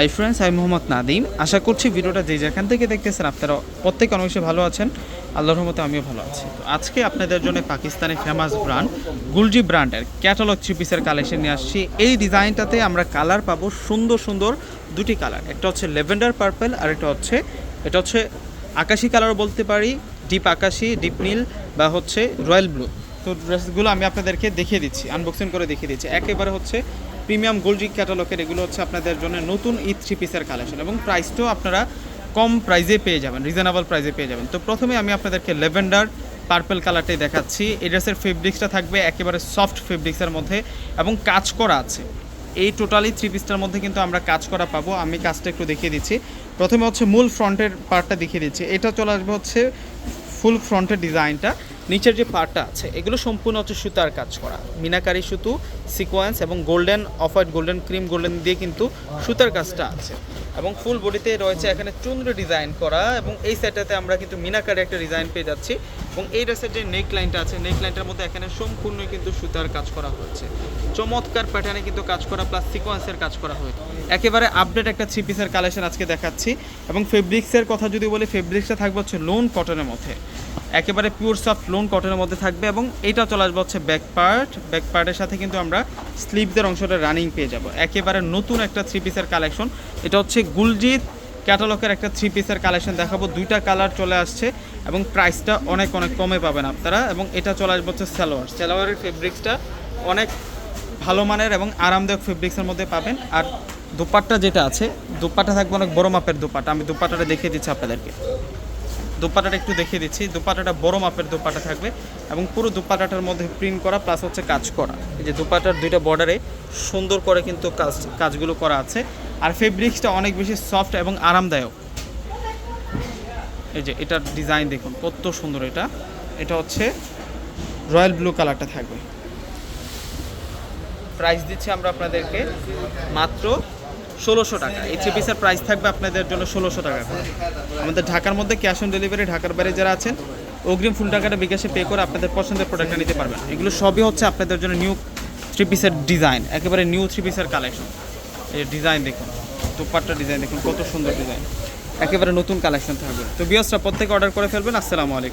Hi friends আমি মোহাম্মদ নাদিম আশা করছি ভিডিওটা যে যেখান থেকে দেখতেছেন আপনারা প্রত্যেক অনেক ভালো আছেন। আল্লাহর রহমতে আমিও ভালো আছি। তো আজকে আপনাদের জন্য পাকিস্তানের ফেমাস ব্র্যান্ড গুলজি ব্র্যান্ডের ক্যাটালগ থ্রি পিসের কালেকশন নিয়ে আসছি। এই ডিজাইনটাতে আমরা কালার পাবো সুন্দর সুন্দর দুটি কালার একটা হচ্ছে লেভেন্ডার পার্পল আর একটা হচ্ছে, এটা হচ্ছে আকাশি কালার বলতে পারি ডিপ আকাশি ডিপ নীল বা হচ্ছে রয়্যাল ব্লু তো ড্রেসগুলো আমি আপনাদেরকে দেখিয়ে দিচ্ছি আনবক্সিং করে দেখিয়ে দিচ্ছি। একেবারে হচ্ছে প্রিমিয়াম গোল্ডজি ক্যাটালগের, এগুলো হচ্ছে আপনাদের জন্য নতুন ঈদ থ্রি পিসের কালেকশন এবং প্রাইসটাও আপনারা কম প্রাইজে পেয়ে যাবেন, রিজনেবল প্রাইজে পেয়ে যাবেন। তো প্রথমে আমি আপনাদেরকে লেভেন্ডার পার্পল কালারটাই দেখাচ্ছি। এই ড্রেসের ফেব্রিক্সটা থাকবে একেবারে সফট ফেব্রিক্সের মধ্যে এবং কাজ করা আছে। এই টোটালি থ্রি পিসটার মধ্যে কিন্তু আমরা কাজ করা পাবো। আমি কাজটা একটু দেখিয়ে দিচ্ছি। প্রথমে হচ্ছে মূল ফ্রন্টের পার্টটা দেখিয়ে দিচ্ছি। এটা চলে আসবে হচ্ছে ফুল ফ্রন্টের ডিজাইনটা। নিচের যে পার্টটা আছে, এগুলো সম্পূর্ণ হচ্ছে সুতার কাজ করা। মিনাকারি সুতু, সিকোয়েন্স এবং golden off white golden, cream golden দিয়ে কিন্তু সুতার কাজটা আছে। এবং ফুল বডিতে রয়েছে এখানে চুন্দ্র ডিজাইন করা এবং এই সেটটাতে আমরা কিন্তু মিনাকারি একটা ডিজাইন পেয়ে যাচ্ছি। এবং এই ড্রেসের যে নেক লাইনটা আছে নেক লাইনটার মধ্যে এখানে সম্পূর্ণ কিন্তু সুতার কাজ করা হয়েছে চমৎকার প্যাটার্নে কিন্তু কাজ করা প্লাস সিকোয়েন্সের কাজ করা হয়েছে। একেবারে আপডেট একটা থ্রি পিসের কালেকশন আজকে দেখাচ্ছি। এবং ফেব্রিক্সের কথা যদি বলি ফেব্রিক্সটা থাকবে হচ্ছে লোন কটনের মধ্যে। একেবারে পিওর সফট লোন কটনের মধ্যে থাকবে এবং এটা চলে আসবে হচ্ছে ব্যাক পার্ট ব্যাক পার্টের সাথে কিন্তু আমরা স্লিপদের অংশটা রানিং পেয়ে যাব। একেবারে নতুন একটা থ্রি পিসের কালেকশন এটা হচ্ছে গুলজিৎ ক্যাটালগের একটা থ্রি পিসের কালেকশন দেখাবো। দুইটা কালার চলে আসছে এবং প্রাইসটা অনেক অনেক কমে পাবেন আপনারা এবং এটা চলে আসবে হচ্ছে সালোয়ার। সালোয়ারের ফেব্রিক্সটা অনেক ভালো মানের এবং আরামদায়ক ফেব্রিক্সের মধ্যে পাবেন। আর দোপাট্টা যেটা আছে, দোপাট্টা থাকবে অনেক বড় মাপের দোপাট্টা। আমি দোপাট্টাটা দেখিয়ে দিচ্ছি আপনাদেরকে। দোপাটাটা একটু দেখিয়ে দিচ্ছি। দোপাটাটা বড় মাপের দোপাটা থাকবে এবং পুরো দোপাটাটার মধ্যে প্রিন্ট করা প্লাস হচ্ছে কাজ করা। এই যে দোপাটার দুইটা বর্ডারে সুন্দর করে কিন্তু কাজ, কাজগুলো করা আছে। আর ফেব্রিক্সটা অনেক বেশি সফট এবং আরামদায়ক। এই যে, এটার ডিজাইন দেখুন, কত সুন্দর এটা। এটা হচ্ছে রয়্যাল ব্লু কালারটা থাকবে। প্রাইস দিচ্ছি আমরা আপনাদেরকে মাত্র ষোলোশো টাকা। এই পিসের প্রাইস থাকবে আপনাদের জন্য ষোলোশো টাকা করে। আমাদের ঢাকার মধ্যে ক্যাশ অন ডেলিভারি, ঢাকার বাইরে যারা আছেন, অগ্রিম ফুল টাকাটা বিকাশে পে করে আপনাদের পছন্দের প্রোডাক্টটা নিতে পারবেন। এগুলো সবই হচ্ছে আপনাদের জন্য নিউ থ্রি পিসের ডিজাইন একেবারে নিউ থ্রি পিসের কালেকশন ডিজাইন দেখুন, দুপাট্টা ডিজাইন দেখুন, কত সুন্দর ডিজাইন। একেবারে নতুন কালেকশন থাকবে। তো বিয়সরা প্রত্যেকে অর্ডার করে ফেলবেন। আসসালামু আলাইকুম।